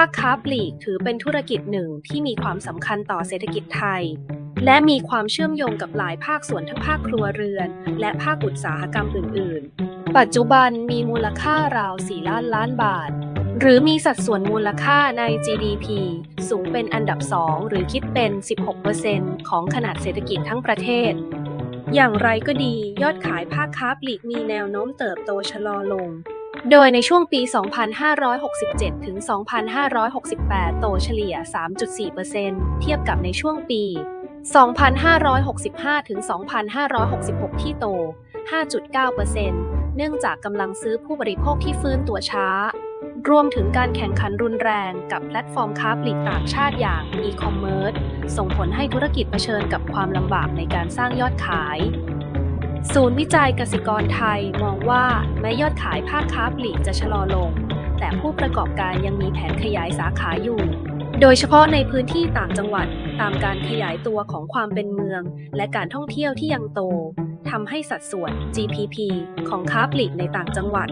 าคค้าปลีกถือเป็นธุรกิจหนึ่งที่มีความสำคัญต่อเศรษฐกิจไทย และมีความเชื่อมโยงกับหลายภาคส่วนทั้งภาคครัวเรือน และภาคอุตสาหกรรมอื่น ๆ ปัจจุบันมีมูลค่าราว 4 ล้านล้านบาท หรือมีสัดส่วนมูลค่าใน GDP สูงเป็นอันดับ 2 หรือคิดเป็น 16%ของขนาดเศรษฐกิจทั้งประเทศ อย่างไรก็ดียอดขายภาคค้าปลีกมีแนวโน้มเติบโตชะลอลง โดยในช่วงปี 2567 ถึง 2568 โตเฉลี่ย 3.4%เทียบกับในช่วงปี 2565 ถึง 2566 ที่โต 5.9%เนื่องจากกำลังซื้อผู้บริโภคที่ฟื้นตัวช้า รวมถึงการแข่งขันรุนแรงกับแพลตฟอร์มค้าปลีกต่างชาติอย่างอีคอมเมิร์ซส่งผลให้ธุรกิจเผชิญกับความลำบากในการสร้างยอดขาย ศูนย์วิจัยกสิกรไทยมองว่าแม้ยอดขายภาคค้าปลีกจะชะลอลง แต่ผู้ประกอบการยังมีแผนขยายสาขาอยู่ โดยเฉพาะในพื้นที่ต่างจังหวัดตามการขยายตัวของความเป็นเมือง และการท่องเที่ยวที่ยังโตทำให้สัดส่วน GPP ของค้าปลีกในต่างจังหวัด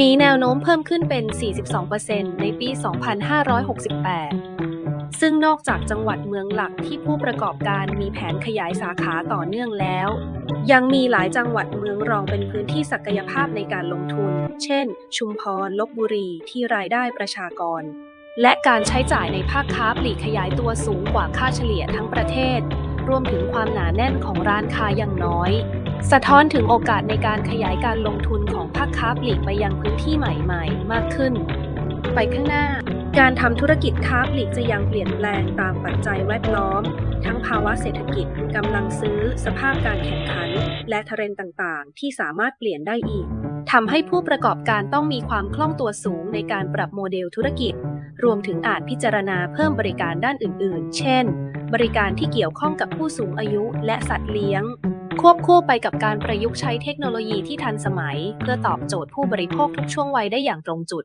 มีแนวโน้มเพิ่มขึ้นเป็น 42%ในปี 2568 ซึ่งนอกจากจังหวัดเมืองหลักที่ผู้ประกอบการมีแผนขยายสาขาต่อเนื่องแล้ว ยังมีหลายจังหวัดเมืองรองเป็นพื้นที่ศักยภาพในการลงทุน เช่น ชุมพร ลบบุรี ที่รายได้ประชากร และการใช้จ่ายในภาคค้าปลีกขยายตัวสูงกว่าค่าเฉลี่ยทั้งประเทศ รวมถึงความหนาแน่นของร้านค้าอย่างน้อย สะท้อนถึงโอกาสในการขยายการลงทุนของภาคค้าปลีกไปยังพื้นที่ใหม่ ๆ มากขึ้น ไปข้างหน้า การทำธุรกิจค้าปลีกจะยังเปลี่ยนแปลงตามปัจจัยแวดล้อม ทั้งภาวะเศรษฐกิจกำลังซื้อ สภาพการแข่งขัน และเทรนต่างๆ ที่สามารถเปลี่ยนได้อีกทำให้ผู้ประกอบการต้องมีความคล่องตัวสูงในการปรับโมเดลธุรกิจ รวมถึงอาจพิจารณาเพิ่มบริการด้านอื่นๆ เช่น บริการที่เกี่ยวข้องกับผู้สูงอายุและสัตว์เลี้ยง ควบคู่ไปกับการประยุกต์ใช้เทคโนโลยีที่ทันสมัย เพื่อตอบโจทย์ผู้บริโภคทุกช่วงวัยได้อย่างตรงจุด